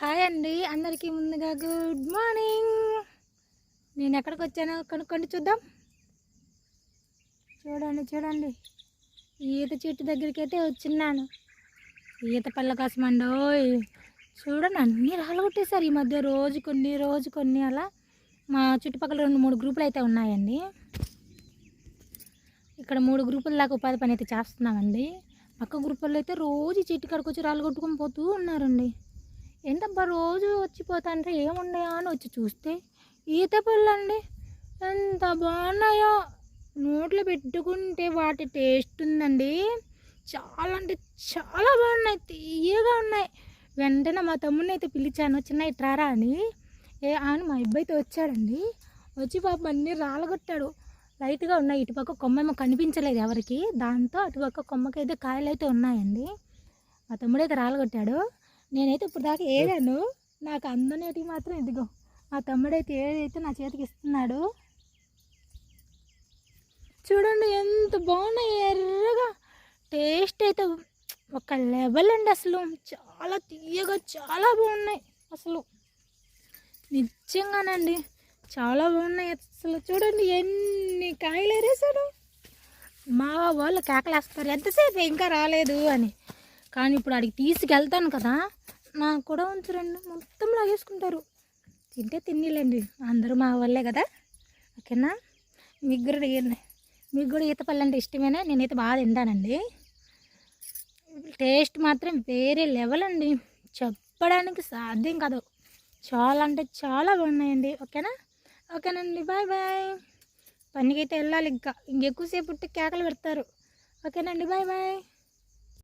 Hi అండి. అందరికీ ముందుగా గుడ్ మార్నింగ్. నేను ఎక్కడికి వచ్చానో కనుక్కోండి చూద్దాం. చూడండి చూడండి. ఈత చెట్టు దగ్గరికి అయితే వచ్చిన్నాను. ఈత పళ్ళ కోసమండోయ్ చూడండి అన్నీ రాలగొట్టేశారు. ఈ మధ్య రోజు కొన్ని రోజు కొన్ని అలా మా చుట్టుపక్కల రెండు మూడు గ్రూపులు అయితే ఉన్నాయండి. ఇక్కడ మూడు గ్రూపుల దాకా ఉపాధి పని అయితే చేస్తున్నామండి. పక్క గ్రూపుల్లో అయితే రోజు చెట్టు కడుకొచ్చి వచ్చి రాళ్ళు కొట్టుకొని పోతూ ఉన్నారండి. ఏంటబ్బా రోజు వచ్చిపోతా అంటే ఏమున్నాయా అని వచ్చి చూస్తే ఈత పళ్ళు ఎంత బాగున్నాయో. నోట్లో పెట్టుకుంటే వాటి టేస్ట్ ఉందండి. చాలా అంటే చాలా బాగున్నాయి. తీయగా ఉన్నాయి. వెంటనే మా తమ్ముడిని అయితే పిలిచాను చిన్న ఇట్రారా అని. ఏ అని మా అబ్బాయితో వచ్చాడండి. వచ్చి పాప అన్నీ రాలగొట్టాడు. లైట్గా ఉన్నాయి. ఇటుపక్క కొమ్మ కనిపించలేదు ఎవరికి. దాంతో అటుపక్క కొమ్మకి అయితే కాయలు అయితే ఉన్నాయండి. మా తమ్ముడైతే రాలగొట్టాడు. నేనైతే ఇప్పుడు దాకా ఏదాను నాకు అందనేటివి మాత్రం ఇదిగో మా తమ్ముడైతే ఏదైతే నా చేతికి ఇస్తున్నాడు. చూడండి ఎంత బాగున్నాయి ఎర్రగా. టేస్ట్ అయితే ఒక లెవెల్ అండి అసలు. చాలా తీయగా చాలా బాగున్నాయి అసలు. నిజంగానండి చాలా బాగున్నాయి అసలు. చూడండి ఎన్ని కాయలు ఎరేసాడు మా వాళ్ళు కేకలేస్తారు ఎంతసేపు ఇంకా రాలేదు అని. కానీ ఇప్పుడు అడిగి తీసుకెళ్తాను కదా. నాకు కూడా ఉంచరండి. మొత్తం లాగేసుకుంటారు. తింటే తిన్నిలేండి. అందరూ మా వాళ్ళే కదా. ఓకేనా? మీకు కూడా మీకు కూడా ఈత పళ్ళు అంటే ఇష్టమేనా? నేనైతే బాగా తింటానండి. టేస్ట్ మాత్రం వేరే లెవెల్ అండి. చెప్పడానికి సాధ్యం కాదు. చాలా అంటే చాలా బాగున్నాయండి. ఓకేనా? ఓకేనండి. Bye bye. పనికైతే వెళ్ళాలి ఇంకా. ఇంకెక్కువసేపు ఉంటే కేకలు పెడతారు. ఓకేనండి. Bye bye.